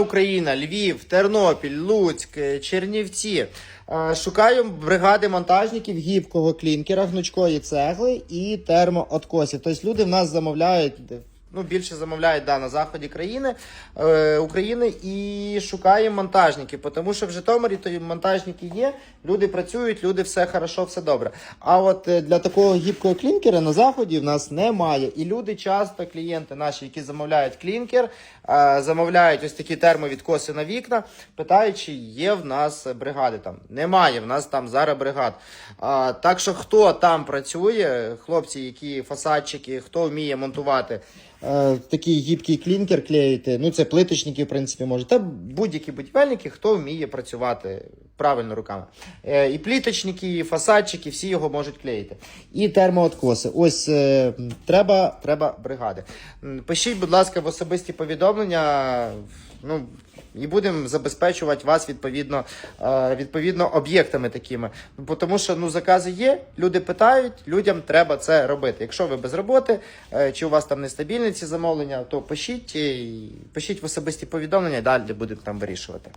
Україна, Львів, Тернопіль, Луцьк, е, Чернівці. Е, Шукаю бригади монтажників гібкого клінкера, гнучкої цегли і термооткосів. Тобто люди в нас замовляють. Ну, більше замовляють да, на заході країни е, України і шукаємо монтажників, тому що в Житомирі то монтажники є, люди працюють, люди все хорошо, все добре. А от е, для такого гібкого клінкера на заході в нас немає. І люди часто, клієнти наші, які замовляють клінкер, е, замовляють ось такі термовідкоси на вікна, питають, чи є в нас бригади там. Немає, в нас там зараз бригад. А, так що хто там працює, хлопці, які фасадчики, хто вміє монтувати такий гібкий клінкер клеїти, ну це плиточники, в принципі, можуть. Та будь-які будівельники, хто вміє працювати правильно руками. Е, і пліточники, і фасадчики, всі його можуть клеїти. І термооткоси. Ось е, треба, треба бригади. Пишіть, будь ласка, в особисті повідомлення. Ну, і будемо забезпечувати вас відповідно, е, відповідно об'єктами такими. Тому що ну, закази є, люди питають, людям треба це робити. Якщо ви без роботи, е, чи у вас там нестабільні ці замовлення, то пишіть, пишіть в особисті повідомлення, далі будемо там вирішувати.